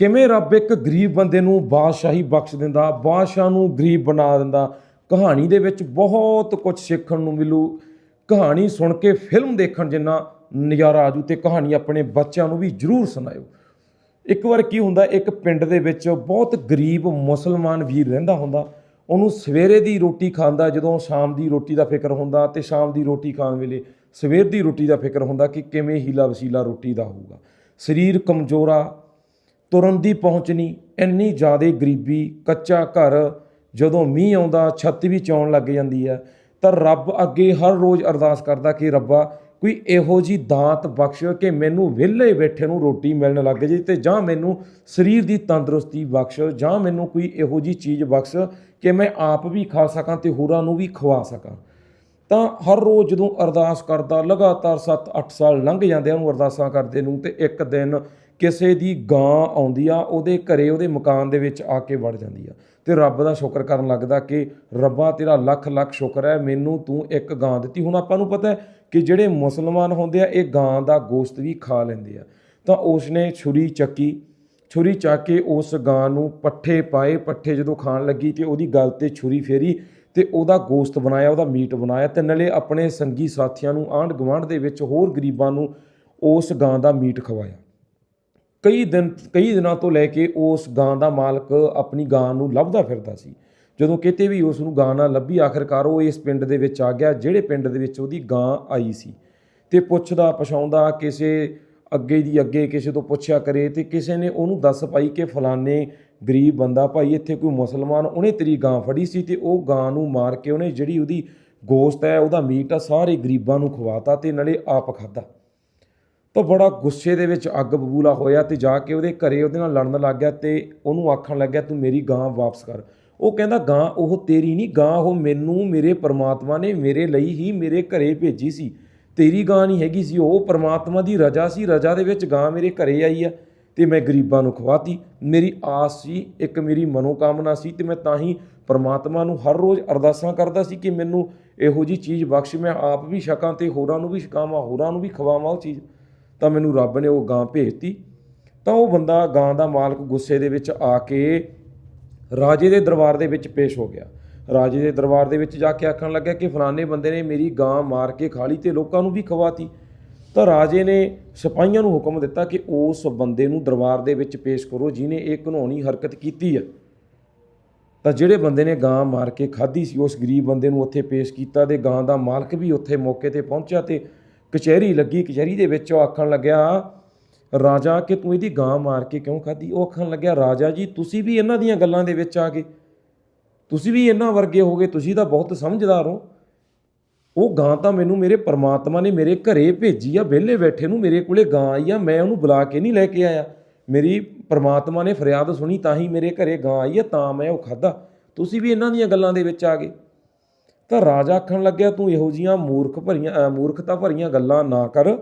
ਕਿਵੇਂ ਰੱਬ ਇੱਕ ਗਰੀਬ ਬੰਦੇ ਨੂੰ ਬਾਦਸ਼ਾਹੀ ਬਖਸ਼ ਦਿੰਦਾ, ਬਾਦਸ਼ਾਹ ਨੂੰ ਗਰੀਬ ਬਣਾ ਦਿੰਦਾ? ਕਹਾਣੀ ਦੇ ਵਿੱਚ ਬਹੁਤ ਕੁਝ ਸਿੱਖਣ ਨੂੰ ਮਿਲੂ। ਕਹਾਣੀ ਸੁਣ ਕੇ ਫਿਲਮ ਦੇਖਣ ਜਿੰਨਾ ਨਜ਼ਾਰਾ ਆਜੂ ਤੇ ਕਹਾਣੀ ਆਪਣੇ ਬੱਚਿਆਂ ਨੂੰ ਵੀ ਜ਼ਰੂਰ ਸੁਣਾਇਓ। ਇੱਕ ਵਾਰ ਕੀ ਹੁੰਦਾ, ਇੱਕ ਪਿੰਡ ਦੇ ਵਿੱਚ ਬਹੁਤ ਗਰੀਬ ਮੁਸਲਮਾਨ ਵੀਰ ਰਹਿੰਦਾ ਹੁੰਦਾ। ਉਹਨੂੰ ਸਵੇਰੇ ਦੀ ਰੋਟੀ ਖਾਂਦਾ ਜਦੋਂ ਸ਼ਾਮ ਦੀ ਰੋਟੀ ਦਾ ਫਿਕਰ ਹੁੰਦਾ ਤੇ ਸ਼ਾਮ ਦੀ ਰੋਟੀ ਖਾਣ ਵੇਲੇ ਸਵੇਰ ਦੀ ਰੋਟੀ ਦਾ ਫਿਕਰ ਹੁੰਦਾ ਕਿ ਕਿਵੇਂ ਹੀਲਾ ਵਸੀਲਾ ਰੋਟੀ ਦਾ ਹੋਊਗਾ। ਸਰੀਰ ਕਮਜ਼ੋਰਾ ਤੁਰਨ ਦੀ ਪਹੁੰਚ ਨਹੀਂ ਇੰਨੀ ਜ਼ਿਆਦਾ ਗਰੀਬੀ, ਕੱਚਾ ਘਰ, ਜਦੋਂ ਮੀਂਹ ਆਉਂਦਾ, ਛੱਤ ਵੀ ਚੌਣ ਲੱਗ ਜਾਂਦੀ ਹੈ। ਤਾਂ ਰੱਬ ਅੱਗੇ ਹਰ ਰੋਜ਼ ਅਰਦਾਸ ਕਰਦਾ ਕਿ ਰੱਬਾ, ਕੋਈ ਇਹੋ ਜੀ ਦਾਤ ਬਖਸ਼ ਕਿ ਮੈਨੂੰ ਵਿਹਲੇ ਬੈਠੇ ਨੂੰ ਰੋਟੀ ਮਿਲਣ ਲੱਗ ਜੇ ਤੇ ਜਾਂ ਮੈਨੂੰ ਸਰੀਰ ਦੀ ਤੰਦਰੁਸਤੀ ਬਖਸ਼, ਜਾਂ ਮੈਨੂੰ ਕੋਈ ਇਹੋ ਜੀ ਚੀਜ਼ ਬਖਸ਼ ਕਿ ਮੈਂ ਆਪ ਵੀ ਖਾ ਸਕਾਂ ਤੇ ਹੋਰਾਂ ਨੂੰ ਵੀ ਖਵਾ ਸਕਾਂ। ਤਾਂ ਹਰ ਰੋਜ਼ ਜਦੋਂ ਅਰਦਾਸ ਕਰਦਾ, ਲਗਾਤਾਰ 7-8 ਸਾਲ ਲੰਘ ਜਾਂਦੇ ਆ ਉਹਨੂੰ ਅਰਦਾਸਾਂ ਕਰਦੇ ਨੂੰ ਤੇ ਇੱਕ ਦਿਨ ਕਿਸੇ ਦੀ ਗਾਂ ਆਉਂਦੀ ਆ, ਉਹਦੇ ਘਰੇ, ਉਹਦੇ ਮਕਾਨ ਦੇ ਵਿੱਚ ਆ ਕੇ ਵੜ ਜਾਂਦੀ ਆ। ਤੇ ਰੱਬ ਦਾ ਸ਼ੁਕਰ ਕਰਨ ਲੱਗਦਾ ਕਿ ਰੱਬਾ ਤੇਰਾ ਲੱਖ ਲੱਖ ਸ਼ੁਕਰ ਹੈ, ਮੈਨੂੰ ਤੂੰ ਇੱਕ ਗਾਂ ਦਿੱਤੀ। ਹੁਣ ਆਪਾਂ ਨੂੰ ਪਤਾ ਹੈ ਕਿ ਜਿਹੜੇ ਮੁਸਲਮਾਨ ਹੁੰਦੇ ਆ, ਇਹ ਗਾਂ ਦਾ ਗੋਸ਼ਤ ਵੀ ਖਾ ਲੈਂਦੇ ਆ। ਤਾਂ ਉਸਨੇ ਛੁਰੀ ਚੱਕੀ, ਛੁਰੀ ਚੱਕ ਕੇ ਉਸ ਗਾਂ ਨੂੰ ਪੱਠੇ ਪਾਏ, ਪੱਠੇ ਜਦੋਂ ਖਾਣ ਲੱਗੀ ਤੇ ਉਹਦੀ ਗਲ ਤੇ ਛੁਰੀ ਫੇਰੀ ਤੇ ਉਹਦਾ ਗੋਸ਼ਤ ਬਣਾਇਆ, ਉਹਦਾ ਮੀਟ ਬਣਾਇਆ ਤੇ ਨਲੇ ਆਪਣੇ ਸੰਗੀ ਸਾਥੀਆਂ ਨੂੰ ਆਂਢ ਗੁਆਂਢ ਦੇ ਵਿੱਚ ਹੋਰ ਗਰੀਬਾਂ ਨੂੰ ਉਸ ਗਾਂ ਦਾ ਮੀਟ ਖਵਾਇਆ। ਕਈ ਦਿਨ, ਕਈ ਦਿਨਾਂ ਤੋਂ ਲੈ ਕੇ ਉਸ ਗਾਂ ਦਾ ਮਾਲਕ ਆਪਣੀ ਗਾਂ ਨੂੰ ਲੱਭਦਾ ਫਿਰਦਾ ਸੀ। ਜਦੋਂ ਕਿਤੇ ਵੀ ਉਸ ਨੂੰ ਗਾਂ ਨਾ ਲੱਭੀ, ਆਖਰਕਾਰ ਉਹ ਇਸ ਪਿੰਡ ਦੇ ਵਿੱਚ ਆ ਗਿਆ, ਜਿਹੜੇ ਪਿੰਡ ਦੇ ਵਿੱਚ ਉਹਦੀ ਗਾਂ ਆਈ ਸੀ ਤੇ ਪੁੱਛਦਾ, ਪਛਾਉਂਦਾ, ਕਿਸੇ ਅੱਗੇ ਦੀ ਅੱਗੇ ਕਿਸੇ ਤੋਂ ਪੁੱਛਿਆ ਕਰੇ ਤੇ ਕਿਸੇ ਨੇ ਉਹਨੂੰ ਦੱਸ ਪਾਈ ਕਿ ਫਲਾਣੇ ਗਰੀਬ ਬੰਦਾ ਭਾਈ, ਇੱਥੇ ਕੋਈ ਮੁਸਲਮਾਨ, ਉਹਨੇ ਤੇਰੀ ਗਾਂ ਫੜੀ ਸੀ ਤੇ ਉਹ ਗਾਂ ਨੂੰ ਮਾਰ ਕੇ ਉਹਨੇ ਜਿਹੜੀ ਉਹਦੀ ਗੋਸ਼ਤ ਹੈ, ਉਹਦਾ ਮੀਟ ਆ, ਸਾਰੇ ਗਰੀਬਾਂ ਨੂੰ ਖਵਾਤਾ ਤੇ ਨਾਲੇ ਆਪ ਖਾਦਾ ਤਾਂ ਬੜਾ ਗੁੱਸੇ ਦੇ ਵਿੱਚ ਅੱਗ ਬਬੂਲਾ ਹੋਇਆ ਤੇ ਜਾ ਕੇ ਉਹਦੇ ਘਰੇ ਉਹਦੇ ਨਾਲ ਲੜਨ ਲੱਗ ਗਿਆ ਤੇ ਉਹਨੂੰ ਆਖਣ ਲੱਗਿਆ ਤੂੰ ਮੇਰੀ ਗਾਂ ਵਾਪਸ ਕਰ। ਉਹ ਕਹਿੰਦਾ, ਗਾਂ ਉਹ ਤੇਰੀ ਨਹੀਂ, ਗਾਂ ਉਹ ਮੈਨੂੰ, ਮੇਰੇ ਪਰਮਾਤਮਾ ਨੇ ਮੇਰੇ ਲਈ ਹੀ ਮੇਰੇ ਘਰੇ ਭੇਜੀ ਸੀ। ਤੇਰੀ ਗਾਂ ਨਹੀਂ ਹੈਗੀ ਸੀ, ਉਹ ਪਰਮਾਤਮਾ ਦੀ ਰਜਾ ਸੀ, ਰਜਾ ਦੇ ਵਿੱਚ ਗਾਂ ਮੇਰੇ ਘਰੇ ਆਈ ਆ ਤੇ ਮੈਂ ਗਰੀਬਾਂ ਨੂੰ ਖਵਾਤੀ। ਮੇਰੀ ਆਸ ਸੀ, ਇੱਕ ਮੇਰੀ ਮਨੋਕਾਮਨਾ ਸੀ ਤੇ ਮੈਂ ਤਾਂ ਹੀ ਪਰਮਾਤਮਾ ਨੂੰ ਹਰ ਰੋਜ਼ ਅਰਦਾਸਾਂ ਕਰਦਾ ਸੀ ਕਿ ਮੈਨੂੰ ਇਹੋ ਜੀ ਚੀਜ਼ ਬਖਸ਼, ਮੈਂ ਆਪ ਵੀ ਛਕਾਂ ਤੇ ਹੋਰਾਂ ਨੂੰ ਵੀ ਛਕਾਵਾਂ, ਹੋਰਾਂ ਨੂੰ ਵੀ ਖਵਾਵਾਂ ਉਹ ਚੀਜ਼। ਤਾਂ ਮੈਨੂੰ ਰੱਬ ਨੇ ਉਹ ਗਾਂ ਭੇਜਤੀ। ਤਾਂ ਉਹ ਬੰਦਾ ਗਾਂ ਦਾ ਮਾਲਕ ਗੁੱਸੇ ਦੇ ਵਿੱਚ ਆ ਕੇ ਰਾਜੇ ਦੇ ਦਰਬਾਰ ਦੇ ਵਿੱਚ ਪੇਸ਼ ਹੋ ਗਿਆ। ਰਾਜੇ ਦੇ ਦਰਬਾਰ ਦੇ ਵਿੱਚ ਜਾ ਕੇ ਆਖਣ ਲੱਗਾ ਕਿ ਫਲਾਣੇ ਬੰਦੇ ਨੇ ਮੇਰੀ ਗਾਂ ਮਾਰ ਕੇ ਖਾ ਲਈ ਤੇ ਲੋਕਾਂ ਨੂੰ ਵੀ ਖਵਾਤੀ। ਤਾਂ ਰਾਜੇ ਨੇ ਸਿਪਾਹੀਆਂ ਨੂੰ ਹੁਕਮ ਦਿੱਤਾ ਕਿ ਉਸ ਬੰਦੇ ਨੂੰ ਦਰਬਾਰ ਦੇ ਵਿੱਚ ਪੇਸ਼ ਕਰੋ ਜਿਨੇ ਇਹ ਘਨੌਣੀ ਹਰਕਤ ਕੀਤੀ ਹੈ ਤਾਂ ਜਿਹੜੇ ਬੰਦੇ ਨੇ ਗਾਂ ਮਾਰ ਕੇ ਖਾਧੀ ਸੀ, ਉਸ ਗਰੀਬ ਬੰਦੇ ਨੂੰ ਉੱਥੇ ਪੇਸ਼ ਕੀਤਾ ਤੇ ਗਾਂ ਦਾ ਮਾਲਕ ਵੀ ਉੱਥੇ ਮੌਕੇ ਤੇ ਪਹੁੰਚਿਆ ਤੇ ਕਚਹਿਰੀ ਲੱਗੀ, ਕਚਹਿਰੀ ਦੇ ਵਿੱਚ ਉਹ ਆਖਣ ਲੱਗਿਆ, ਰਾਜਾ, ਕਿ ਤੂੰ ਇਹਦੀ ਗਾਂ ਮਾਰ ਕੇ ਕਿਉਂ ਖਾਧੀ? ਉਹ ਆਖਣ ਲੱਗਿਆ, ਰਾਜਾ ਜੀ, ਤੁਸੀਂ ਵੀ ਇਹਨਾਂ ਦੀਆਂ ਗੱਲਾਂ ਦੇ ਵਿੱਚ ਆ ਗਏ। ਤੁਸੀਂ ਵੀ ਇਹਨਾਂ ਵਰਗੇ ਹੋਗੇ ਤੁਸੀਂ ਤਾਂ ਬਹੁਤ ਸਮਝਦਾਰ ਹੋ। ਉਹ ਗਾਂ ਤਾਂ ਮੈਨੂੰ ਮੇਰੇ ਪਰਮਾਤਮਾ ਨੇ ਮੇਰੇ ਘਰੇ ਭੇਜੀ ਆ, ਵਿਹਲੇ ਬੈਠੇ ਨੂੰ ਮੇਰੇ ਕੋਲੇ ਗਾਂ ਆਈ ਆ, ਮੈਂ ਉਹਨੂੰ ਬੁਲਾ ਕੇ ਨਹੀਂ ਲੈ ਕੇ ਆਇਆ। ਮੇਰੀ ਪਰਮਾਤਮਾ ਨੇ ਫਰਿਆਦ ਸੁਣੀ, ਤਾਂ ਹੀ ਮੇਰੇ ਘਰੇ ਗਾਂ ਆਈ ਆ, ਤਾਂ ਮੈਂ ਉਹ ਖਾਦਾ ਤੁਸੀਂ ਵੀ ਇਹਨਾਂ ਦੀਆਂ ਗੱਲਾਂ ਦੇ ਵਿੱਚ ਆ ਗਏ। ਤਾਂ ਰਾਜਾ ਆਖਣ ਲੱਗਿਆ, ਤੂੰ ਇਹੋ ਜੀਆਂ ਮੂਰਖ ਭਰੀਆਂ ਮੂਰਖਤਾ ਭਰੀਆਂ ਗੱਲਾਂ ਨਾ ਕਰ।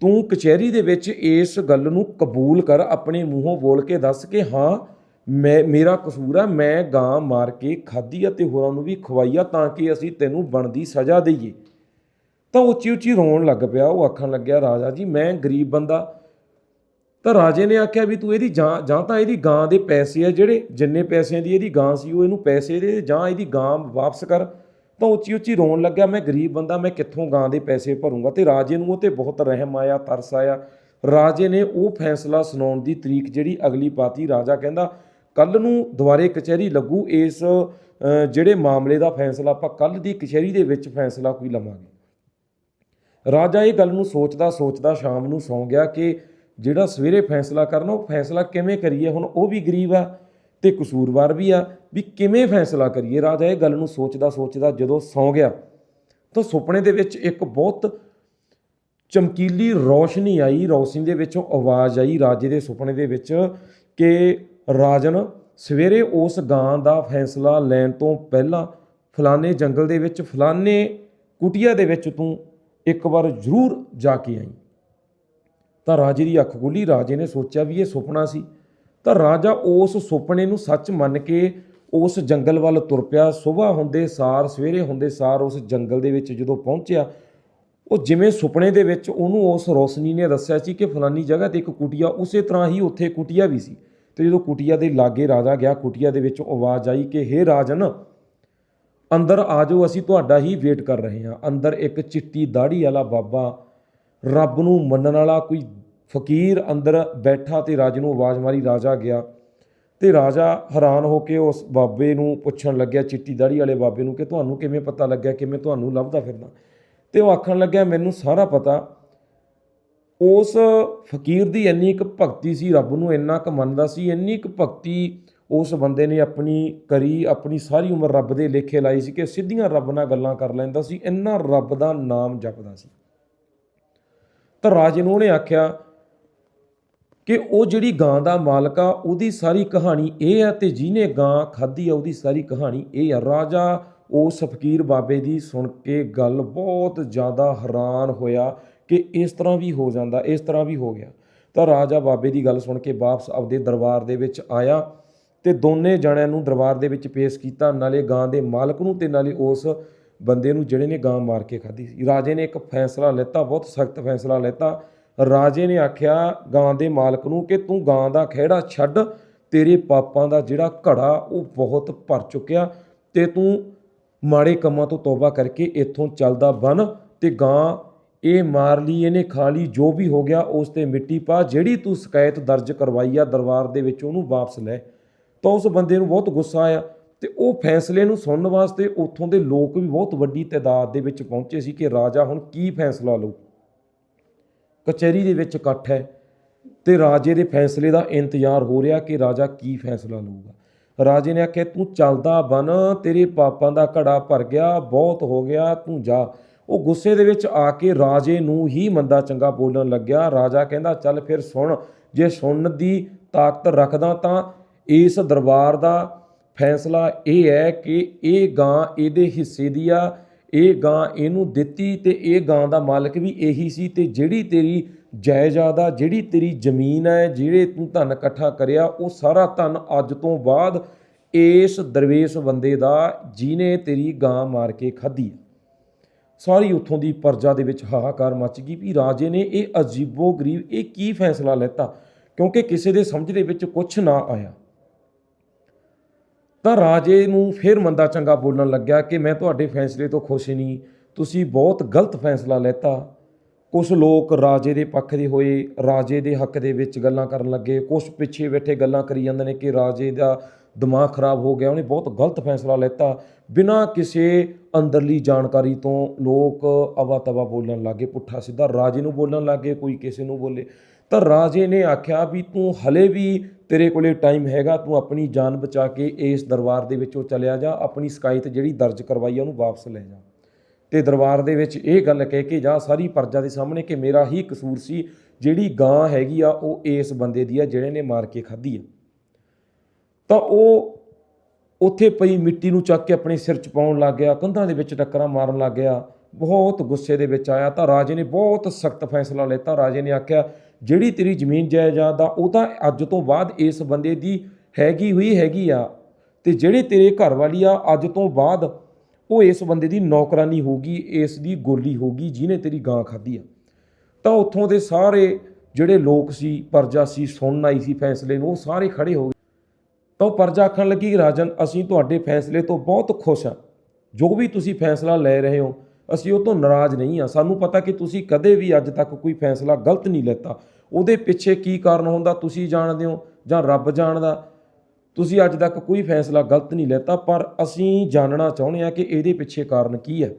ਤੂੰ ਕਚਹਿਰੀ ਦੇ ਵਿੱਚ ਇਸ ਗੱਲ ਨੂੰ ਕਬੂਲ ਕਰ, ਆਪਣੇ ਮੂੰਹੋਂ ਬੋਲ ਕੇ ਦੱਸ ਕਿ ਹਾਂ, ਮੈਂ, ਮੇਰਾ ਕਸੂਰ ਆ, ਮੈਂ ਗਾਂ ਮਾਰ ਕੇ ਖਾਧੀ ਆ ਤੇ ਹੋਰਾਂ ਨੂੰ ਵੀ ਖਵਾਈ ਆ ਤਾਂ ਕਿ ਅਸੀਂ ਤੈਨੂੰ ਬਣਦੀ ਸਜ਼ਾ ਦਈਏ। ਤਾਂ ਉੱਚੀ ਉੱਚੀ ਰੋਣ ਲੱਗ ਪਿਆ। ਉਹ ਆਖਣ ਲੱਗਿਆ, ਰਾਜਾ ਜੀ, ਮੈਂ ਗਰੀਬ ਬੰਦਾ। ਤਾਂ ਰਾਜੇ ਨੇ ਆਖਿਆ ਵੀ ਤੂੰ ਇਹਦੀ ਜਾਂ ਜਾਂ ਤਾਂ ਇਹਦੀ ਗਾਂ ਦੇ ਪੈਸੇ ਆ ਜਿਹੜੇ, ਜਿੰਨੇ ਪੈਸਿਆਂ ਦੀ ਇਹਦੀ ਗਾਂ ਸੀ, ਉਹ ਇਹਨੂੰ ਪੈਸੇ ਦੇ, ਜਾਂ ਇਹਦੀ ਗਾਂ ਵਾਪਸ ਕਰ। ਤਾਂ ਉੱਚੀ ਉੱਚੀ ਰੋਣ ਲੱਗਿਆ, ਮੈਂ ਗਰੀਬ ਬੰਦਾ, ਮੈਂ ਕਿੱਥੋਂ ਗਾਂ ਦੇ ਪੈਸੇ ਭਰੂੰਗਾ? ਤੇ ਰਾਜੇ ਨੂੰ ਉਹ ਤੇ ਬਹੁਤ ਰਹਿਮ ਆਇਆ, ਤਰਸ ਆਇਆ। ਰਾਜੇ ਨੇ ਉਹ ਫੈਸਲਾ ਸੁਣਾਉਣ ਦੀ ਤਰੀਕ ਜਿਹੜੀ ਅਗਲੀ ਪਾਤੀ, ਰਾਜਾ ਕਹਿੰਦਾ ਕੱਲ ਨੂੰ ਦੁਬਾਰੇ ਕਚਹਿਰੀ ਲੱਗੂ, ਇਸ ਜਿਹੜੇ ਮਾਮਲੇ ਦਾ ਫੈਸਲਾ, ਆਪਾਂ ਕੱਲ ਦੀ ਕਚਹਿਰੀ ਦੇ ਵਿੱਚ ਫੈਸਲਾ ਕੋਈ ਲਵਾਂਗੇ। ਰਾਜਾ ਇਹ ਗੱਲ ਨੂੰ ਸੋਚਦਾ ਸੋਚਦਾ ਸ਼ਾਮ ਨੂੰ ਸੌਂ ਗਿਆ ਕਿ ਜਿਹੜਾ ਸਵੇਰੇ ਫੈਸਲਾ ਕਰਨਾ, ਉਹ ਫੈਸਲਾ ਕਿਵੇਂ ਕਰੀਏ? ਹੁਣ ਉਹ ਵੀ ਗਰੀਬ ਆ। ਤੇ ਕਸੂਰਵਾਰ ਵੀ ਆ ਵੀ ਕਿਵੇਂ ਫੈਸਲਾ ਕਰੀਏ? ਰਾਜਾ ਇਹ ਗੱਲ ਨੂੰ ਸੋਚਦਾ ਸੋਚਦਾ ਜਦੋਂ ਸੌਂ ਗਿਆ, ਤਾਂ ਸੁਪਨੇ ਦੇ ਵਿੱਚ ਇੱਕ ਬਹੁਤ ਚਮਕੀਲੀ ਰੌਸ਼ਨੀ ਆਈ। ਰੌਸ਼ਨੀ ਦੇ ਵਿੱਚੋਂ ਆਵਾਜ਼ ਆਈ ਰਾਜੇ ਦੇ ਸੁਪਨੇ ਦੇ ਵਿੱਚ ਕਿ ਰਾਜਨ, ਸਵੇਰੇ ਉਸ ਗਾਂ ਦਾ ਫੈਸਲਾ ਲੈਣ ਤੋਂ ਪਹਿਲਾਂ ਫਲਾਣੇ ਜੰਗਲ ਦੇ ਵਿੱਚ, ਫਲਾਣੇ ਕੁਟੀਆ ਦੇ ਵਿੱਚ ਤੂੰ ਇੱਕ ਵਾਰ ਜ਼ਰੂਰ ਜਾ ਕੇ ਆਈ। ਤਾਂ ਰਾਜੇ ਦੀ ਅੱਖ ਖੁੱਲੀ। ਰਾਜੇ ਨੇ ਸੋਚਿਆ ਵੀ ਇਹ ਸੁਪਨਾ ਸੀ। ਤਾਂ ਰਾਜਾ ਉਸ ਸੁਪਨੇ ਨੂੰ ਸੱਚ ਮੰਨ ਕੇ ਉਸ ਜੰਗਲ ਵੱਲ ਤੁਰ ਪਿਆ। ਸਵੇਰ ਹੁੰਦੇ ਸਾਰ, ਸਵੇਰੇ ਹੁੰਦੇ ਸਾਰ ਉਸ ਜੰਗਲ ਦੇ ਵਿੱਚ ਜਦੋਂ ਪਹੁੰਚਿਆ, ਉਹ ਜਿਵੇਂ ਸੁਪਨੇ ਦੇ ਵਿੱਚ ਉਹਨੂੰ ਉਸ ਰੋਸ਼ਨੀ ਨੇ ਦੱਸਿਆ ਸੀ ਕਿ ਫਲਾਨੀ ਜਗ੍ਹਾ ਤੇ ਇੱਕ ਕੁਟੀਆ ਉਸੇ ਤਰ੍ਹਾਂ ਹੀ ਉੱਥੇ ਕੁਟੀਆ ਵੀ ਸੀ। ਤੇ ਜਦੋਂ ਕੁਟੀਆ ਦੇ ਲਾਗੇ ਰਾਜਾ ਗਿਆ, ਕੁਟੀਆ ਦੇ ਵਿੱਚੋਂ ਆਵਾਜ਼ ਆਈ ਕਿ, ਹੇ ਰਾਜਨ, ਅੰਦਰ ਆ ਜਾਓ, ਅਸੀਂ ਤੁਹਾਡਾ ਹੀ ਵੇਟ ਕਰ ਰਹੇ ਹਾਂ। ਅੰਦਰ ਇੱਕ ਚਿੱਟੀ ਦਾੜੀ ਵਾਲਾ ਬਾਬਾ, ਰੱਬ ਨੂੰ ਮੰਨਣ ਵਾਲਾ ਕੋਈ ਫਕੀਰ ਅੰਦਰ ਬੈਠਾ ਤੇ ਰਾਜੇ ਨੂੰ ਆਵਾਜ਼ ਮਾਰੀ, ਰਾਜਾ ਗਿਆ। ਤੇ ਰਾਜਾ ਹੈਰਾਨ ਹੋ ਕੇ ਉਸ ਬਾਬੇ ਨੂੰ ਪੁੱਛਣ ਲੱਗਿਆ, ਚਿੱਟੀ ਦਾੜੀ ਵਾਲੇ ਬਾਬੇ ਨੂੰ ਕਿ ਤੁਹਾਨੂੰ ਕਿਵੇਂ ਪਤਾ ਲੱਗਿਆ, ਕਿਵੇਂ ਤੁਹਾਨੂੰ ਲੱਭਦਾ ਫਿਰਦਾ? ਤੇ ਉਹ ਆਖਣ ਲੱਗਿਆ, ਮੈਨੂੰ ਸਾਰਾ ਪਤਾ। ਉਸ ਫਕੀਰ ਦੀ ਇੰਨੀ ਕੁ ਭਗਤੀ ਸੀ, ਰੱਬ ਨੂੰ ਇੰਨਾ ਕੁ ਮੰਨਦਾ ਸੀ, ਇੰਨੀ ਕੁ ਭਗਤੀ ਉਸ ਬੰਦੇ ਨੇ ਆਪਣੀ ਕਰੀ, ਆਪਣੀ ਸਾਰੀ ਉਮਰ ਰੱਬ ਦੇ ਲੇਖੇ ਲਾਈ ਸੀ ਕਿ ਸਿੱਧੀਆਂ ਰੱਬ ਨਾਲ ਗੱਲਾਂ ਕਰ ਲੈਂਦਾ ਸੀ, ਇੰਨਾ ਰੱਬ ਦਾ ਨਾਮ ਜਪਦਾ ਸੀ। ਤਾਂ ਰਾਜੇ ਨੂੰ ਉਹਨੇ ਆਖਿਆ ਕਿ ਉਹ ਜਿਹੜੀ ਗਾਂ ਦਾ ਮਾਲਕ ਆ, ਉਹਦੀ ਸਾਰੀ ਕਹਾਣੀ ਇਹ ਆ ਤੇ ਜਿਹਨੇ ਗਾਂ ਖਾਧੀ ਆ, ਉਹਦੀ ਸਾਰੀ ਕਹਾਣੀ ਇਹ ਆ। ਰਾਜਾ, ਉਸ ਫਕੀਰ ਬਾਬੇ ਦੀ ਸੁਣ ਕੇ ਗੱਲ ਬਹੁਤ ਜ਼ਿਆਦਾ ਹੈਰਾਨ ਹੋਇਆ ਕਿ ਇਸ ਤਰ੍ਹਾਂ ਵੀ ਹੋ ਜਾਂਦਾ, ਇਸ ਤਰ੍ਹਾਂ ਵੀ ਹੋ ਗਿਆ। ਤਾਂ ਰਾਜਾ ਬਾਬੇ ਦੀ ਗੱਲ ਸੁਣ ਕੇ ਵਾਪਸ ਆਪਦੇ ਦਰਬਾਰ ਦੇ ਵਿੱਚ ਆਇਆ ਤੇ ਦੋਨੇ ਜਣਿਆਂ ਨੂੰ ਦਰਬਾਰ ਦੇ ਵਿੱਚ ਪੇਸ਼ ਕੀਤਾ। ਨਾਲੇ ਗਾਂ ਦੇ ਮਾਲਕ ਨੂੰ ਤੇ ਨਾਲੇ ਉਸ ਬੰਦੇ ਨੂੰ ਜਿਹੜੇ ਨੇ ਗਾਂ ਮਾਰ ਕੇ ਖਾਧੀ ਸੀ। ਰਾਜੇ ਨੇ ਇੱਕ ਫੈਸਲਾ ਲਿੱਤਾ, ਬਹੁਤ ਸਖਤ ਫੈਸਲਾ ਲਿੱਤਾ ਰਾਜੇ ਨੇ ਆਖਿਆ, ਗਾਂ ਦੇ ਮਾਲਕ ਨੂੰ ਕਿ ਤੂੰ ਗਾਂ ਦਾ ਖਹਿੜਾ ਛੱਡ, ਤੇਰੇ ਪਾਪਾਂ ਦਾ ਜਿਹੜਾ ਘੜਾ ਉਹ ਬਹੁਤ ਭਰ ਚੁੱਕਿਆ ਤੇ ਤੂੰ ਮਾੜੇ ਕੰਮਾਂ ਤੋਂ ਤੌਬਾ ਕਰਕੇ ਇੱਥੋਂ ਚੱਲਦਾ ਬਣ ਤੇ ਗਾਂ ਇਹ ਮਾਰ ਲਈ, ਇਹਨੇ ਖਾ ਲਈ, ਜੋ ਵੀ ਹੋ ਗਿਆ ਉਸ ਤੇ ਮਿੱਟੀ ਪਾ, ਜਿਹੜੀ ਤੂੰ ਸ਼ਿਕਾਇਤ ਦਰਜ ਕਰਵਾਈ ਆ ਦਰਬਾਰ ਦੇ ਵਿੱਚ ਉਹਨੂੰ ਵਾਪਸ ਲੈ। ਤਾਂ ਉਸ ਬੰਦੇ ਨੂੰ ਬਹੁਤ ਗੁੱਸਾ ਆਇਆ ਤੇ ਉਹ ਫੈਸਲੇ ਨੂੰ ਸੁਣਨ ਵਾਸਤੇ ਉੱਥੋਂ ਦੇ ਲੋਕ ਵੀ ਬਹੁਤ ਵੱਡੀ ਤਾਦਾਦ ਦੇ ਵਿੱਚ ਪਹੁੰਚੇ ਸੀ ਕਿ ਰਾਜਾ ਹੁਣ ਕੀ ਫੈਸਲਾ ਲਊ। ਕਚਹਿਰੀ ਦੇ ਵਿੱਚ ਇਕੱਠ ਹੈ ਤੇ ਰਾਜੇ ਦੇ ਫੈਸਲੇ ਦਾ ਇੰਤਜ਼ਾਰ ਹੋ ਰਿਹਾ ਕਿ ਰਾਜਾ ਕੀ ਫੈਸਲਾ ਲਊਗਾ। ਰਾਜੇ ਨੇ ਆਖਿਆ, ਤੂੰ ਚੱਲਦਾ ਬਨ, ਤੇਰੇ ਪਾਪਾਂ ਦਾ ਘੜਾ ਭਰ ਗਿਆ, ਬਹੁਤ ਹੋ ਗਿਆ, ਤੂੰ ਜਾ। ਉਹ ਗੁੱਸੇ ਦੇ ਵਿੱਚ ਆ ਕੇ ਰਾਜੇ ਨੂੰ ਹੀ ਮੰਦਾ ਚੰਗਾ ਬੋਲਣ ਲੱਗਿਆ। ਰਾਜਾ ਕਹਿੰਦਾ, ਚੱਲ ਫਿਰ ਸੁਣ, ਜੇ ਸੁਣਨ ਦੀ ਤਾਕਤ ਰੱਖਦਾ ਤਾਂ ਇਸ ਦਰਬਾਰ ਦਾ ਫੈਸਲਾ ਇਹ ਹੈ ਕਿ ਇਹ ਗਾਂ ਇਹਦੇ ਹਿੱਸੇ ਦੀ ਆ ਇਹ ਗਾਂ ਇਹਨੂੰ ਦਿੱਤੀ ਤੇ ਇਹ ਗਾਂ ਦਾ ਮਾਲਕ ਵੀ ਇਹੀ ਸੀ ਤੇ ਜਿਹੜੀ ਤੇਰੀ ਜਾਇਦਾਦ ਆ, ਜਿਹੜੀ ਤੇਰੀ ਜ਼ਮੀਨ ਹੈ ਜਿਹੜੇ ਤੂੰ ਧਨ ਇਕੱਠਾ ਕਰਿਆ, ਉਹ ਸਾਰਾ ਧਨ ਅੱਜ ਤੋਂ ਬਾਅਦ ਇਸ ਦਰਵੇਸ਼ ਬੰਦੇ ਦਾ ਜਿਹਨੇ ਤੇਰੀ ਗਾਂ ਮਾਰ ਕੇ ਖਾਧੀ ਸਾਰੀ ਉੱਥੋਂ ਦੀ ਪਰਜਾ ਦੇ ਵਿੱਚ ਹਾਹਾਕਾਰ ਮਚ ਗਈ ਵੀ ਰਾਜੇ ਨੇ ਇਹ ਅਜੀਬੋ ਗਰੀਬ ਇਹ ਕੀ ਫੈਸਲਾ ਲੈਤਾ? ਕਿਉਂਕਿ ਕਿਸੇ ਦੇ ਸਮਝ ਦੇ ਵਿੱਚ ਕੁਝ ਨਾ ਆਇਆ। ਤਾਂ ਰਾਜੇ ਨੂੰ ਫਿਰ ਮੰਦਾ ਚੰਗਾ ਬੋਲਣ ਲੱਗਿਆ ਕਿ ਮੈਂ ਤੁਹਾਡੇ ਫੈਸਲੇ ਤੋਂ ਖੁਸ਼ ਨਹੀਂ। ਤੁਸੀਂ ਬਹੁਤ ਗਲਤ ਫੈਸਲਾ ਲੈਤਾ। ਕੁਝ ਲੋਕ ਰਾਜੇ ਦੇ ਪੱਖ ਦੇ ਹੋਏ, ਰਾਜੇ ਦੇ ਹੱਕ ਦੇ ਵਿੱਚ ਗੱਲਾਂ ਕਰਨ ਲੱਗੇ। ਕੁਝ ਪਿੱਛੇ ਬੈਠੇ ਗੱਲਾਂ ਕਰੀ ਜਾਂਦੇ ਨੇ ਕਿ ਰਾਜੇ ਦਾ ਦਿਮਾਗ ਖਰਾਬ ਹੋ ਗਿਆ। ਉਹਨੇ ਬਹੁਤ ਗਲਤ ਫੈਸਲਾ ਲੈਤਾ। ਬਿਨਾਂ ਕਿਸੇ ਅੰਦਰਲੀ ਜਾਣਕਾਰੀ ਤੋਂ ਲੋਕ ਅਵਾ ਤਵਾ ਬੋਲਣ ਲੱਗੇ। ਪੁੱਠਾ ਸਿੱਧਾ ਰਾਜੇ ਨੂੰ ਬੋਲਣ ਲੱਗੇ, ਕੋਈ ਕਿਸੇ ਨੂੰ ਬੋਲੇ। ਤਾਂ ਰਾਜੇ ਨੇ ਆਖਿਆ ਵੀ ਤੂੰ ਹਲੇ ਵੀ ਤੇਰੇ ਕੋਲੇ ਟਾਈਮ ਹੈਗਾ, ਤੂੰ ਆਪਣੀ ਜਾਨ ਬਚਾ ਕੇ ਇਸ ਦਰਬਾਰ ਦੇ ਵਿੱਚੋਂ ਚਲਿਆ ਜਾ, ਆਪਣੀ ਸ਼ਿਕਾਇਤ ਜਿਹੜੀ ਦਰਜ ਕਰਵਾਈ ਆ, ਉਹਨੂੰ ਵਾਪਸ ਲੈ ਜਾ। ਤੇ ਦਰਬਾਰ ਦੇ ਵਿੱਚ ਇਹ ਗੱਲ ਕਹਿ ਕੇ ਜਾ, ਸਾਰੀ ਪਰਜਾ ਦੇ ਸਾਹਮਣੇ ਕਿ ਮੇਰਾ ਹੀ ਕਸੂਰ ਸੀ, ਜਿਹੜੀ ਗਾਂ ਹੈਗੀ ਆ, ਉਹ ਇਸ ਬੰਦੇ ਦੀ ਆ ਜਿਹੜੇ ਨੇ ਮਾਰ ਕੇ ਖਾਧੀ ਆ। ਤਾਂ ਉਹ ਉੱਥੇ ਪਈ ਮਿੱਟੀ ਨੂੰ ਚੱਕ ਕੇ ਆਪਣੇ ਸਿਰ 'ਚ ਪਾਉਣ ਲੱਗ ਗਿਆ, ਕੰਧਾਂ ਦੇ ਵਿੱਚ ਟੱਕਰਾਂ ਮਾਰਨ ਲੱਗ ਗਿਆ, ਬਹੁਤ ਗੁੱਸੇ ਦੇ ਵਿੱਚ ਆਇਆ। ਤਾਂ ਰਾਜੇ ਨੇ ਬਹੁਤ ਸਖਤ ਫੈਸਲਾ ਲਿੱਤਾ। ਰਾਜੇ ਨੇ ਆਖਿਆ ਜਿਹੜੀ ਤੇਰੀ ਜ਼ਮੀਨ ਜਾਇਦਾਦ ਆ, ਉਹ ਤਾਂ ਅੱਜ ਤੋਂ ਬਾਅਦ ਇਸ ਬੰਦੇ ਦੀ ਹੈਗੀ ਹੋਈ ਹੈਗੀ ਆ। ਤੇ ਜਿਹੜੇ ਤੇਰੇ ਘਰ ਵਾਲੀ ਆ, ਅੱਜ ਤੋਂ ਬਾਅਦ ਉਹ ਇਸ ਬੰਦੇ ਦੀ ਨੌਕਰਾਨੀ ਹੋਗੀ ਇਸ ਦੀ ਗੋਲੀ ਹੋਗੀ ਜਿਹਨੇ ਤੇਰੀ ਗਾਂ ਖਾਧੀ ਆ। ਤਾਂ ਉੱਥੋਂ ਦੇ ਸਾਰੇ ਜਿਹੜੇ ਲੋਕ ਸੀ, ਪਰਜਾ ਸੀ, ਸੁਣਨ ਆਈ ਸੀ ਫੈਸਲੇ ਨੂੰ, ਉਹ ਸਾਰੇ ਖੜੇ ਹੋ ਗਏ। ਤਾਂ ਉਹ ਪਰਜਾ ਆਖਣ ਲੱਗੀ, ਰਾਜਨ, ਅਸੀਂ ਤੁਹਾਡੇ ਫੈਸਲੇ ਤੋਂ ਬਹੁਤ ਖੁਸ਼ ਹਾਂ ਜੋ ਵੀ ਤੁਸੀਂ ਫੈਸਲਾ ਲੈ ਰਹੇ ਹੋ ਅਸੀਂ ਉਹ ਤੋਂ ਨਾਰਾਜ਼ ਨਹੀਂ ਹਾਂ। ਸਾਨੂੰ ਪਤਾ ਕਿ ਤੁਸੀਂ ਕਦੇ ਵੀ ਅੱਜ ਤੱਕ ਕੋਈ ਫੈਸਲਾ ਗਲਤ ਨਹੀਂ ਲੈਤਾ। ਉਹਦੇ ਪਿੱਛੇ ਕੀ ਕਾਰਨ ਹੁੰਦਾ ਤੁਸੀਂ ਜਾਣਦੇ ਹੋ ਜਾਂ ਰੱਬ ਜਾਣਦਾ। ਤੁਸੀਂ ਅੱਜ ਤੱਕ ਕੋਈ ਫੈਸਲਾ ਗਲਤ ਨਹੀਂ ਲੈਤਾ, ਪਰ ਅਸੀਂ ਜਾਣਨਾ ਚਾਹੁੰਦੇ ਹਾਂ ਕਿ ਇਹਦੇ ਪਿੱਛੇ ਕਾਰਨ ਕੀ ਹੈ।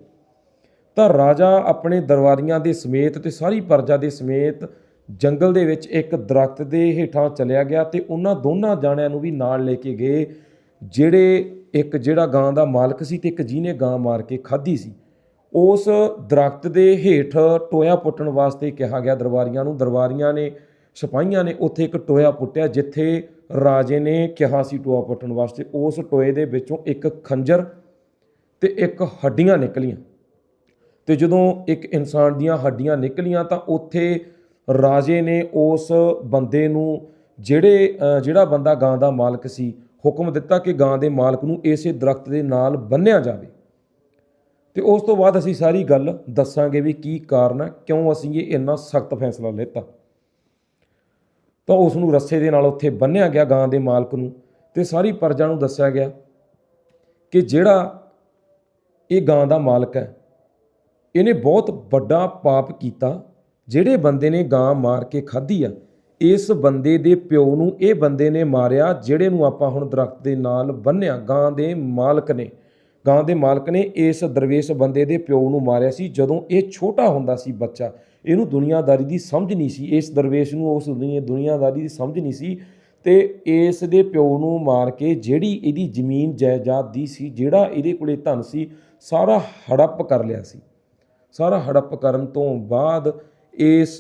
ਤਾਂ ਰਾਜਾ ਆਪਣੇ ਦਰਬਾਰੀਆਂ ਦੇ ਸਮੇਤ ਤੇ ਸਾਰੀ ਪਰਜਾ ਦੇ ਸਮੇਤ ਜੰਗਲ ਦੇ ਵਿੱਚ ਇੱਕ ਦਰਖਤ ਦੇ ਹੇਠਾਂ ਚਲਿਆ ਗਿਆ ਤੇ ਉਹਨਾਂ ਦੋਨਾਂ ਜਾਣਿਆਂ ਨੂੰ ਵੀ ਨਾਲ ਲੈ ਕੇ ਗਏ, ਜਿਹੜੇ ਇੱਕ ਜਿਹੜਾ ਗਾਂ ਦਾ ਮਾਲਕ ਸੀ ਤੇ ਇੱਕ ਜਿਹਨੇ ਗਾਂ ਮਾਰ ਕੇ ਖਾਧੀ ਸੀ। ਉਸ ਦਰਖਤ ਦੇ ਹੇਠ ਟੋਇਆ ਪੁੱਟਣ ਵਾਸਤੇ ਕਿਹਾ ਗਿਆ। ਦਰਬਾਰੀਆਂ ਨੂੰ, ਦਰਬਾਰੀਆਂ ਨੇ, ਸਿਪਾਹੀਆਂ ਨੇ ਉੱਥੇ ਇੱਕ ਟੋਇਆ ਪੁੱਟਿਆ, ਜਿੱਥੇ ਰਾਜੇ ਨੇ ਕਿਹਾ ਸੀ ਟੋਆ ਪੁੱਟਣ ਵਾਸਤੇ। ਉਸ ਟੋਏ ਦੇ ਵਿੱਚੋਂ ਇੱਕ ਖੰਜਰ ਤੇ ਇੱਕ ਹੱਡੀਆਂ ਨਿਕਲੀਆਂ। ਤੇ ਜਦੋਂ ਇੱਕ ਇਨਸਾਨ ਦੀਆਂ ਹੱਡੀਆਂ ਨਿਕਲੀਆਂ ਤਾਂ ਉੱਥੇ ਰਾਜੇ ਨੇ ਉਸ ਬੰਦੇ ਨੂੰ ਜਿਹੜੇ ਜਿਹੜਾ ਬੰਦਾ ਗਾਂ ਦਾ ਮਾਲਕ ਸੀ, ਹੁਕਮ ਦਿੱਤਾ ਕਿ ਗਾਂ ਦੇ ਮਾਲਕ ਨੂੰ ਇਸੇ ਦਰਖਤ ਦੇ ਨਾਲ ਬੰਨਿਆ ਜਾਵੇ। ਤੇ ਉਸ ਤੋਂ ਬਾਅਦ ਅਸੀਂ ਸਾਰੀ ਗੱਲ ਦੱਸਾਂਗੇ ਵੀ ਕੀ ਕਾਰਨ ਹੈ, ਕਿਉਂ ਅਸੀਂ ਇਹ ਇੰਨਾ ਸਖਤ ਫੈਸਲਾ ਲਿੱਤਾ। ਤਾਂ ਉਸ ਨੂੰ ਰੱਸੇ ਦੇ ਨਾਲ ਉੱਥੇ ਬੰਨਿਆ ਗਿਆ ਗਾਂ ਦੇ ਮਾਲਕ ਨੂੰ ਤੇ ਸਾਰੀ ਪਰਜਾ ਨੂੰ ਦੱਸਿਆ ਗਿਆ ਕਿ ਜਿਹੜਾ ਇਹ ਗਾਂ ਦਾ ਮਾਲਕ ਹੈ, ਇਹਨੇ ਬਹੁਤ ਵੱਡਾ ਪਾਪ ਕੀਤਾ। ਜਿਹੜੇ ਬੰਦੇ ਨੇ ਗਾਂ ਮਾਰ ਕੇ ਖਾਧੀ ਆ, ਇਸ ਬੰਦੇ ਦੇ ਪਿਓ ਨੂੰ ਇਹ ਬੰਦੇ ਨੇ ਮਾਰਿਆ, ਜਿਹੜੇ ਨੂੰ ਆਪਾਂ ਹੁਣ ਦਰਖਤ ਦੇ ਨਾਲ ਬੰਨਿਆ, ਗਾਂ ਦੇ ਮਾਲਕ ਨੇ। ਗਾਂ ਦੇ ਮਾਲਕ ਨੇ ਇਸ ਦਰਵੇਸ਼ ਬੰਦੇ ਦੇ ਪਿਓ ਨੂੰ ਮਾਰਿਆ ਸੀ, ਜਦੋਂ ਇਹ ਛੋਟਾ ਹੁੰਦਾ ਸੀ ਬੱਚਾ। ਇਹਨੂੰ ਦੁਨੀਆਦਾਰੀ ਦੀ ਸਮਝ ਨਹੀਂ ਸੀ। ਇਸ ਦਰਵੇਸ਼ ਨੂੰ, ਉਸ ਦੁਨੀਆ, ਦੁਨੀਆਦਾਰੀ ਦੀ ਸਮਝ ਨਹੀਂ ਸੀ ਤੇ ਇਸ ਦੇ ਪਿਓ ਨੂੰ ਮਾਰ ਕੇ ਜਿਹੜੀ ਇਹਦੀ ਜ਼ਮੀਨ, ਜਾਇਦਾਦ ਦੀ ਸੀ, ਜਿਹੜਾ ਇਹਦੇ ਕੋਲੇ ਧਨ ਸੀ, ਸਾਰਾ ਹੜੱਪ ਕਰ ਲਿਆ ਸੀ। ਸਾਰਾ ਹੜੱਪ ਕਰਨ ਤੋਂ ਬਾਅਦ ਇਸ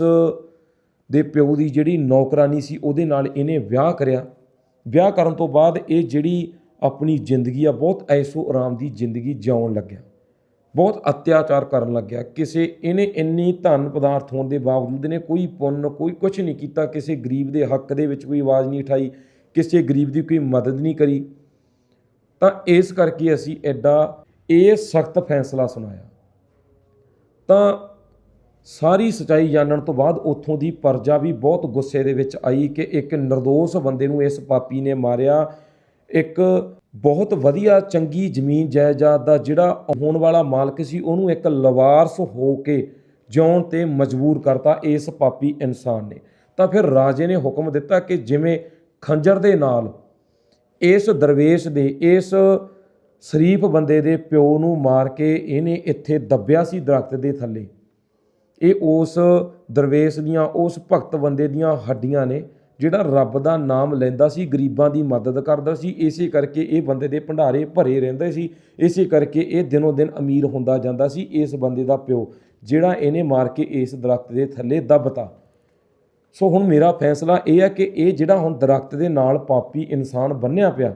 ਦੇ ਪਿਓ ਦੀ ਜਿਹੜੀ ਨੌਕਰਾਨੀ ਸੀ, ਉਹਦੇ ਨਾਲ ਇਹਨੇ ਵਿਆਹ ਕਰਿਆ। ਵਿਆਹ ਕਰਨ ਤੋਂ ਬਾਅਦ ਇਹ ਜਿਹੜੀ ਆਪਣੀ ਜ਼ਿੰਦਗੀ ਆ, ਬਹੁਤ ਐਸੋ ਆਰਾਮ ਦੀ ਜ਼ਿੰਦਗੀ ਜਿਉਣ ਲੱਗਿਆ। ਬਹੁਤ ਅਤਿਆਚਾਰ ਕਰਨ ਲੱਗਿਆ। ਕਿਸੇ ਇਹਨੇ ਇੰਨੀ ਧਨ ਪਦਾਰਥ ਹੋਣ ਦੇ ਬਾਵਜੂਦ ਨੇ ਕੋਈ ਪੁੰਨ, ਕੋਈ ਕੁਝ ਨਹੀਂ ਕੀਤਾ। ਕਿਸੇ ਗਰੀਬ ਦੇ ਹੱਕ ਦੇ ਵਿੱਚ ਕੋਈ ਆਵਾਜ਼ ਨਹੀਂ ਉਠਾਈ। ਕਿਸੇ ਗਰੀਬ ਦੀ ਕੋਈ ਮਦਦ ਨਹੀਂ ਕਰੀ। ਤਾਂ ਇਸ ਕਰਕੇ ਅਸੀਂ ਐਡਾ ਇਹ ਸਖਤ ਫੈਸਲਾ ਸੁਣਾਇਆ। ਤਾਂ ਸਾਰੀ ਸਚਾਈ ਜਾਣਨ ਤੋਂ ਬਾਅਦ ਉੱਥੋਂ ਦੀ ਪਰਜਾ ਵੀ ਬਹੁਤ ਗੁੱਸੇ ਦੇ ਵਿੱਚ ਆਈ ਕਿ ਇੱਕ નિર્ਦੋਸ਼ ਬੰਦੇ ਨੂੰ ਇਸ ਪਾਪੀ ਨੇ ਮਾਰਿਆ। ਇੱਕ ਬਹੁਤ ਵਧੀਆ ਚੰਗੀ ਜ਼ਮੀਨ ਜਾਇਦਾਦ ਦਾ ਜਿਹੜਾ ਹੋਣ ਵਾਲਾ ਮਾਲਕ ਸੀ, ਉਹਨੂੰ ਇੱਕ ਲਵਾਰਸ ਹੋ ਕੇ ਜਿਉਣ ਤੇ ਮਜਬੂਰ ਕਰਤਾ ਇਸ ਪਾਪੀ ਇਨਸਾਨ ਨੇ। ਤਾਂ ਫਿਰ ਰਾਜੇ ਨੇ ਹੁਕਮ ਦਿੱਤਾ ਕਿ ਜਿਵੇਂ ਖੰਜਰ ਦੇ ਨਾਲ ਇਸ ਦਰਵੇਸ਼ ਦੇ, ਇਸ ਸ਼ਰੀਫ ਬੰਦੇ ਦੇ ਪਿਓ ਨੂੰ ਮਾਰ ਕੇ ਇਹਨੇ ਇੱਥੇ ਦੱਬਿਆ ਸੀ ਦਰਖਤ ਦੇ ਥੱਲੇ। ਇਹ ਉਸ ਦਰਵੇਸ਼ ਦੀਆਂ, ਉਸ ਭਗਤ ਬੰਦੇ ਦੀਆਂ ਹੱਡੀਆਂ ਨੇ ਜਿਹੜਾ ਰੱਬ ਦਾ ਨਾਮ ਲੈਂਦਾ ਸੀ, ਗਰੀਬਾਂ ਦੀ ਮਦਦ ਕਰਦਾ ਸੀ, ਇਸੇ ਕਰਕੇ ਇਹ ਬੰਦੇ ਦੇ ਭੰਡਾਰੇ ਭਰੇ ਰਹਿੰਦੇ ਸੀ, ਇਸੇ ਕਰਕੇ ਇਹ ਦਿਨੋਂ ਦਿਨ ਅਮੀਰ ਹੁੰਦਾ ਜਾਂਦਾ ਸੀ, ਇਸ ਬੰਦੇ ਦਾ ਪਿਓ, ਜਿਹੜਾ ਇਹਨੇ ਮਾਰ ਕੇ ਇਸ ਦਰਖਤ ਦੇ ਥੱਲੇ ਦੱਬਤਾ। ਸੋ ਹੁਣ ਮੇਰਾ ਫੈਸਲਾ ਇਹ ਹੈ ਕਿ ਇਹ ਜਿਹੜਾ ਹੁਣ ਦਰਖਤ ਦੇ ਨਾਲ ਪਾਪੀ ਇਨਸਾਨ ਬੰਨਿਆ ਪਿਆ,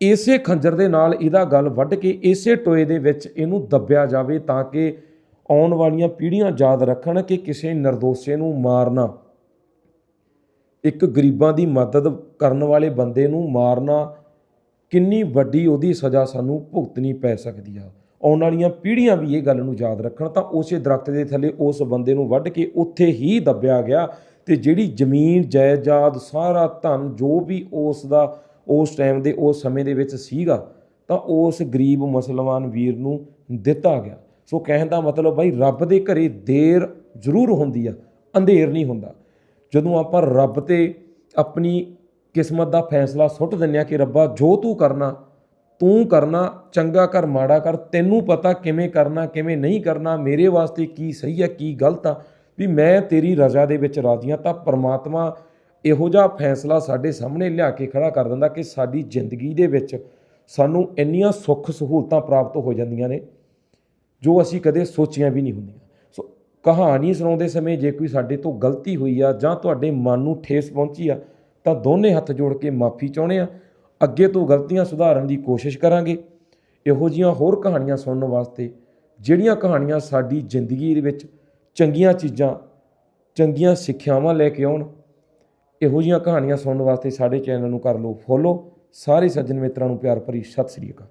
ਇਸੇ ਖੰਜਰ ਦੇ ਨਾਲ ਇਹਦਾ ਗੱਲ ਵੱਢ ਕੇ ਇਸੇ ਟੋਏ ਦੇ ਵਿੱਚ ਇਹਨੂੰ ਦੱਬਿਆ ਜਾਵੇ ਤਾਂ ਕਿ ਆਉਣ ਵਾਲੀਆਂ ਪੀੜ੍ਹੀਆਂ ਯਾਦ ਰੱਖਣ ਕਿ ਕਿਸੇ ਨਿਰਦੋਸ਼ੇ ਨੂੰ ਮਾਰਨਾ ਇੱਕ ਗਰੀਬਾਂ ਦੀ ਮਦਦ ਕਰਨ ਵਾਲੇ ਬੰਦੇ ਨੂੰ ਮਾਰਨਾ ਕਿੰਨੀ ਵੱਡੀ ਉਹਦੀ ਸਜ਼ਾ ਸਾਨੂੰ ਭੁਗਤਣੀ ਪੈ ਸਕਦੀ ਆ। ਆਉਣ ਵਾਲੀਆਂ ਪੀੜ੍ਹੀਆਂ ਵੀ ਇਹ ਗੱਲ ਨੂੰ ਯਾਦ ਰੱਖਣ ਤਾਂ ਉਸੇ ਦਰਖਤ ਦੇ ਥੱਲੇ ਉਸ ਬੰਦੇ ਨੂੰ ਵੱਢ ਕੇ ਉੱਥੇ ਹੀ ਦੱਬਿਆ ਗਿਆ ਤੇ ਜਿਹੜੀ ਜ਼ਮੀਨ, ਜਾਇਦਾਦ, ਸਾਰਾ ਧਨ ਜੋ ਵੀ ਉਸ ਦਾ ਉਸ ਟਾਈਮ ਦੇ ਉਸ ਸਮੇਂ ਦੇ ਵਿੱਚ ਸੀਗਾ ਤਾਂ ਉਸ ਗਰੀਬ ਮੁਸਲਮਾਨ ਵੀਰ ਨੂੰ ਦਿੱਤਾ ਗਿਆ। ਸੋ ਕਹਿਣ ਦਾ ਮਤਲਬ ਭਾਈ ਰੱਬ ਦੇ ਘਰੇ ਦੇਰ ਜ਼ਰੂਰ ਹੁੰਦੀ ਆ, ਅੰਧੇਰ ਨਹੀਂ ਹੁੰਦਾ। ਜਦੋਂ ਆਪਾਂ ਰੱਬ ਤੇ ਆਪਣੀ ਕਿਸਮਤ ਦਾ ਫੈਸਲਾ ਸੁੱਟ ਦਿੰਨੇ ਆ ਕਿ ਰੱਬਾ ਜੋ ਤੂੰ ਕਰਨਾ ਤੂੰ ਕਰਨਾ, ਚੰਗਾ ਕਰ, ਮਾੜਾ ਕਰ, ਤੈਨੂੰ ਪਤਾ ਕਿਵੇਂ ਕਰਨਾ, ਕਿਵੇਂ ਨਹੀਂ ਕਰਨਾ, ਮੇਰੇ ਵਾਸਤੇ ਕੀ ਸਹੀ ਹੈ, ਕੀ ਗਲਤ ਆ, ਵੀ ਮੈਂ ਤੇਰੀ ਰਜ਼ਾ ਦੇ ਵਿੱਚ ਰਾਜ਼ੀ ਹਾਂ, ਤਾਂ ਪਰਮਾਤਮਾ ਇਹੋ ਜਿਹਾ ਫੈਸਲਾ ਸਾਡੇ ਸਾਹਮਣੇ ਲਿਆ ਕੇ ਖੜਾ ਕਰ ਦਿੰਦਾ ਕਿ ਸਾਡੀ ਜ਼ਿੰਦਗੀ ਦੇ ਵਿੱਚ ਸਾਨੂੰ ਇੰਨੀਆਂ ਸੁੱਖ ਸਹੂਲਤਾਂ ਪ੍ਰਾਪਤ ਹੋ ਜਾਂਦੀਆਂ ਨੇ ਜੋ ਅਸੀਂ ਕਦੇ ਸੋਚੀਆਂ ਵੀ ਨਹੀਂ ਹੁੰਦੀਆਂ। ਕਹਾਣੀ ਸੁਣਾਉਂਦੇ ਸਮੇਂ ਜੇ ਕੋਈ ਸਾਡੇ ਤੋਂ ਗਲਤੀ ਹੋਈ ਆ ਜਾਂ ਤੁਹਾਡੇ ਮਨ ਨੂੰ ਠੇਸ ਪਹੁੰਚੀ ਆ, ਤਾਂ ਦੋਨੇ ਹੱਥ ਜੋੜ ਕੇ ਮਾਫੀ ਚਾਹੁੰਦੇ ਆ। ਅੱਗੇ ਤੋਂ ਗਲਤੀਆਂ ਸੁਧਾਰਨ ਦੀ ਕੋਸ਼ਿਸ਼ ਕਰਾਂਗੇ। ਇਹੋ ਜੀਆਂ ਹੋਰ ਕਹਾਣੀਆਂ ਸੁਣਨ ਵਾਸਤੇ ਜਿਹੜੀਆਂ ਕਹਾਣੀਆਂ ਸਾਡੀ ਜ਼ਿੰਦਗੀ ਦੇ ਵਿੱਚ ਚੰਗੀਆਂ ਚੀਜ਼ਾਂ, ਚੰਗੀਆਂ ਸਿੱਖਿਆਵਾਂ ਲੈ ਕੇ ਆਉਣ, ਇਹੋ ਜੀਆਂ ਕਹਾਣੀਆਂ ਸੁਣਨ ਵਾਸਤੇ ਸਾਡੇ ਚੈਨਲ ਨੂੰ ਕਰ ਲਓ ਫੋਲੋ ਸਾਰੇ ਸੱਜਣ ਮਿੱਤਰਾਂ ਨੂੰ ਪਿਆਰ ਭਰੀ ਸਤਿ ਸ੍ਰੀ ਅਕਾਲ।